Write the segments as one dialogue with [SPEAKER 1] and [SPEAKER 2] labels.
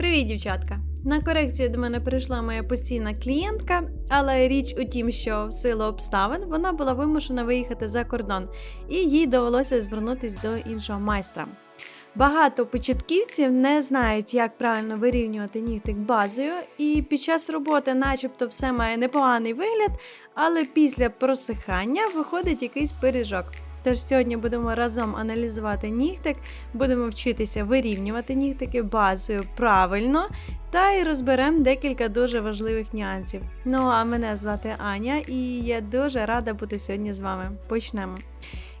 [SPEAKER 1] Привіт, дівчатка! На корекцію до мене прийшла моя постійна клієнтка, але річ у тім, що в силу обставин вона була вимушена виїхати за кордон, і їй довелося звернутися до іншого майстра. Багато початківців не знають, як правильно вирівнювати нігтик базою, і під час роботи, начебто, все має непоганий вигляд, але після просихання виходить якийсь пиріжок. Тож сьогодні будемо разом аналізувати нігтик, будемо вчитися вирівнювати нігтики базою правильно та й розберемо декілька дуже важливих нюансів. Ну а мене звати Аня, і я дуже рада бути сьогодні з вами. Почнемо.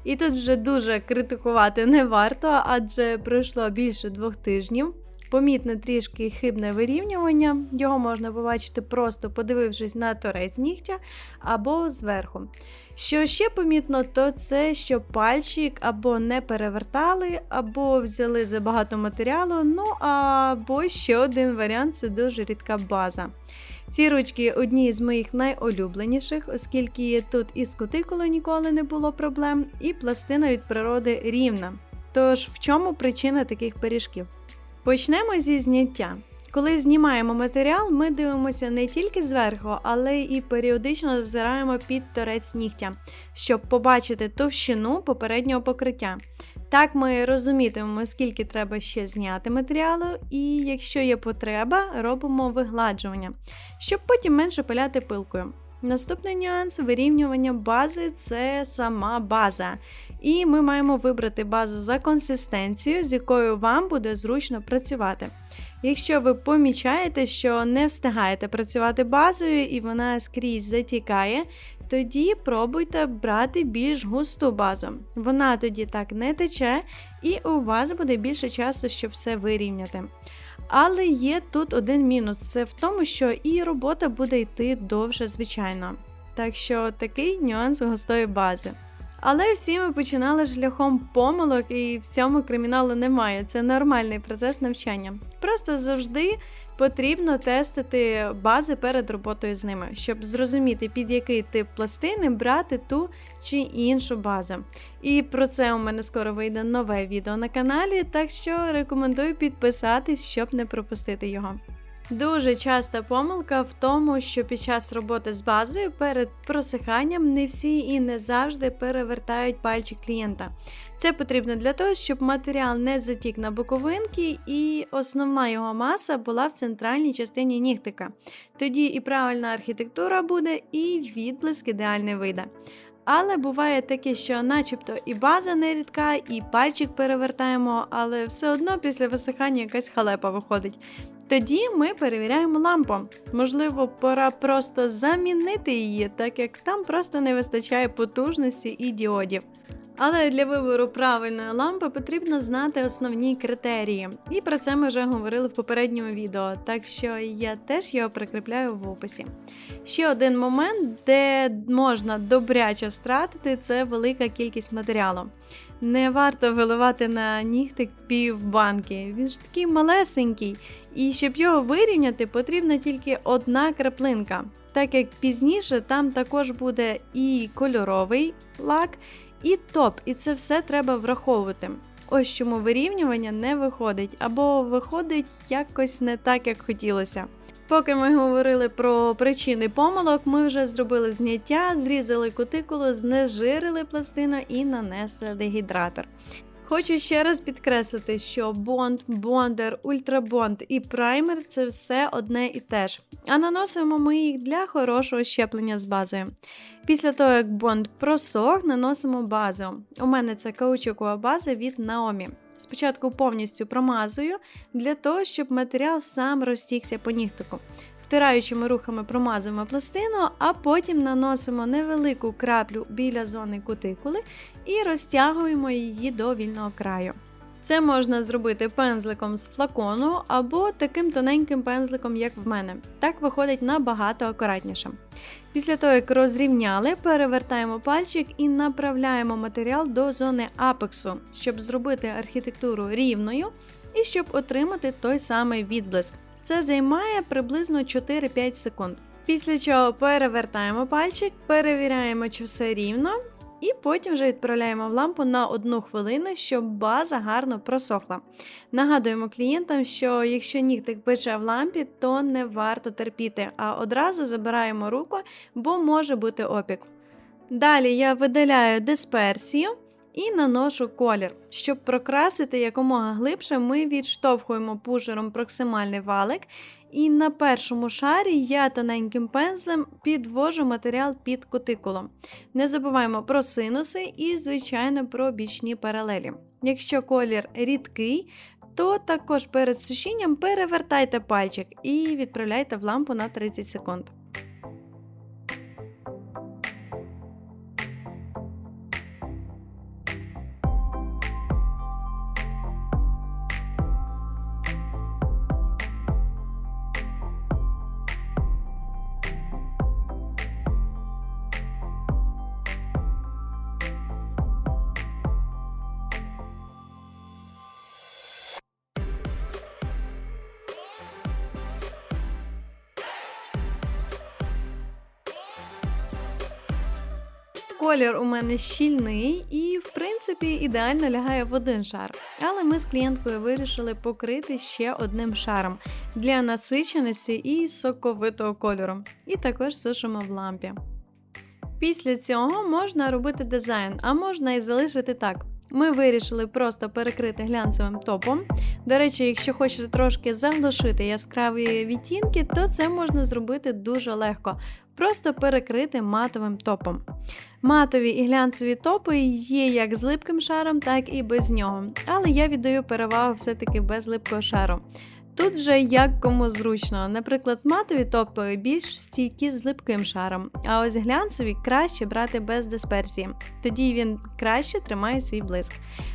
[SPEAKER 1] І тут вже дуже критикувати не варто, адже пройшло більше двох тижнів. Помітне трішки хибне вирівнювання, його можна побачити просто подивившись на торець нігтя або зверху. Що ще помітно, то це, що пальчик або не перевертали, або взяли забагато матеріалу, ну або ще один варіант це дуже рідка база. Ці ручки одні з моїх найулюбленіших, оскільки тут із кутикулою ніколи не було проблем, і пластина від природи рівна. Тож в чому причина таких пиріжків? Почнемо зі зняття. Коли знімаємо матеріал, ми дивимося не тільки зверху, але і періодично зазираємо під торець нігтя, щоб побачити товщину попереднього покриття. Так ми розумітимемо, скільки треба ще зняти матеріалу, і якщо є потреба, робимо вигладжування, щоб потім менше пиляти пилкою. Наступний нюанс вирівнювання бази це сама база. І ми маємо вибрати базу за консистенцією, з якою вам буде зручно працювати. Якщо ви помічаєте, що не встигаєте працювати базою і вона скрізь затікає, тоді пробуйте брати більш густу базу. Вона тоді так не тече, і у вас буде більше часу, щоб все вирівняти. Але є тут один мінус: це в тому, що і робота буде йти довше, звичайно. Так що такий нюанс густої бази. Але всі ми починали шляхом помилок, і в цьому криміналу немає. Це нормальний процес навчання. Просто завжди потрібно тестити бази перед роботою з ними, щоб зрозуміти, під який тип пластини брати ту чи іншу базу. І про це у мене скоро вийде нове відео на каналі, так що рекомендую підписатись, щоб не пропустити його. Дуже часта помилка в тому, що під час роботи з базою перед просиханням не всі і не завжди перевертають пальчик клієнта. Це потрібно для того, щоб матеріал не затік на боковинки і основна його маса була в центральній частині нігтика. Тоді і правильна архітектура буде, і відблиск ідеальний вийде. Але буває таке, що начебто і база не рідка, і пальчик перевертаємо, але все одно після висихання якась халепа виходить. Тоді ми перевіряємо лампу. Можливо, пора просто замінити її, так як там просто не вистачає потужності і діодів. Але для вибору правильної лампи потрібно знати основні критерії, і про це ми вже говорили в попередньому відео, так що я теж його прикріпляю в описі. Ще один момент, де можна добряче стратити, це велика кількість матеріалу. Не варто виливати на нігтик пів банки, він ж такий малесенький, і щоб його вирівняти, потрібна тільки одна краплинка, так як пізніше там також буде і кольоровий лак, і топ, і це все треба враховувати. Ось чому вирівнювання не виходить, або виходить якось не так, як хотілося. Поки ми говорили про причини помилок, ми вже зробили зняття, зрізали кутикулу, знежирили пластину і нанесли дегідратор. Хочу ще раз підкреслити, що бонд, бондер, ультрабонд і праймер це все одне і те ж. А наносимо ми їх для хорошого щеплення з базою. Після того, як бонд просох, наносимо базу. У мене це каучукова база від Naomi. Спочатку повністю промазую для того, щоб матеріал сам розтікся по нігтику. Втираючими рухами промазуємо пластину, а потім наносимо невелику краплю біля зони кутикули і розтягуємо її до вільного краю. Це можна зробити пензликом з флакону або таким тоненьким пензликом, як в мене. Так виходить набагато акуратніше. Після того, як розрівняли, перевертаємо пальчик і направляємо матеріал до зони апексу, щоб зробити архітектуру рівною і щоб отримати той самий відблиск. Це займає приблизно 4-5 секунд. Після чого перевертаємо пальчик, перевіряємо, чи все рівно. І потім вже відправляємо в лампу на одну хвилину, щоб база гарно просохла. Нагадуємо клієнтам, що якщо нігтик пече в лампі, то не варто терпіти, а одразу забираємо руку, бо може бути опік. Далі я видаляю дисперсію і наношу колір. Щоб прокрасити якомога глибше, ми відштовхуємо пушером проксимальний валик, і на першому шарі я тоненьким пензлем підвожу матеріал під кутикулом. Не забуваємо про синуси і, звичайно, про бічні паралелі. Якщо колір рідкий, то також перед сушінням перевертайте пальчик і відправляйте в лампу на 30 секунд. Колір у мене щільний і, в принципі, ідеально лягає в один шар. Але ми з клієнткою вирішили покрити ще одним шаром для насиченості і соковитого кольору. І також сушимо в лампі. Після цього можна робити дизайн, а можна і залишити так. Ми вирішили просто перекрити глянцевим топом. До речі, якщо хочете трошки заглушити яскраві відтінки, то це можна зробити дуже легко. Просто перекрити матовим топом. Матові і глянцеві топи є як з липким шаром, так і без нього. Але я віддаю перевагу все-таки без липкого шару. Тут вже як кому зручно. Наприклад, матові топи більш стійкі з липким шаром, а ось глянцеві краще брати без дисперсії. Тоді він краще тримає свій блиск.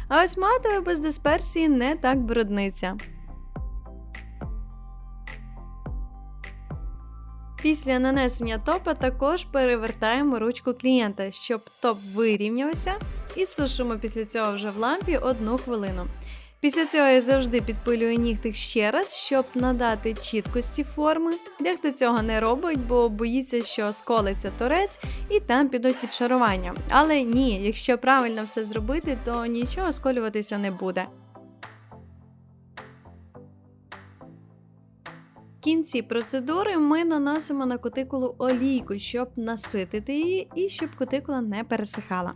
[SPEAKER 1] А ось матовий без дисперсії не так брудниться. Після нанесення топа також перевертаємо ручку клієнта, щоб топ вирівнявся, і сушимо після цього вже в лампі одну хвилину. Після цього я завжди підпилюю нігтик ще раз, щоб надати чіткості форми. Дехто цього не робить, бо боїться, що сколиться торець і там підуть відшарування. Але ні, якщо правильно все зробити, то нічого сколюватися не буде. Кінці процедури ми наносимо на кутикулу олійку, щоб наситити її і щоб кутикула не пересихала.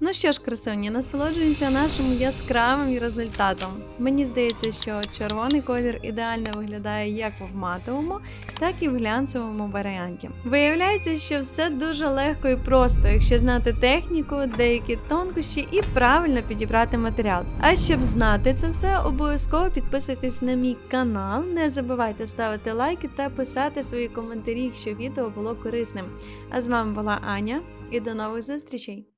[SPEAKER 1] Ну що ж, красуні, насолоджуємося нашим яскравим результатом. Мені здається, що червоний колір ідеально виглядає як в матовому, так і в глянцевому варіанті. Виявляється, що все дуже легко і просто, якщо знати техніку, деякі тонкощі і правильно підібрати матеріал. А щоб знати це все, обов'язково підписуйтесь на мій канал, не забувайте ставити лайки та писати свої коментарі, якщо відео було корисним. А з вами була Аня і до нових зустрічей!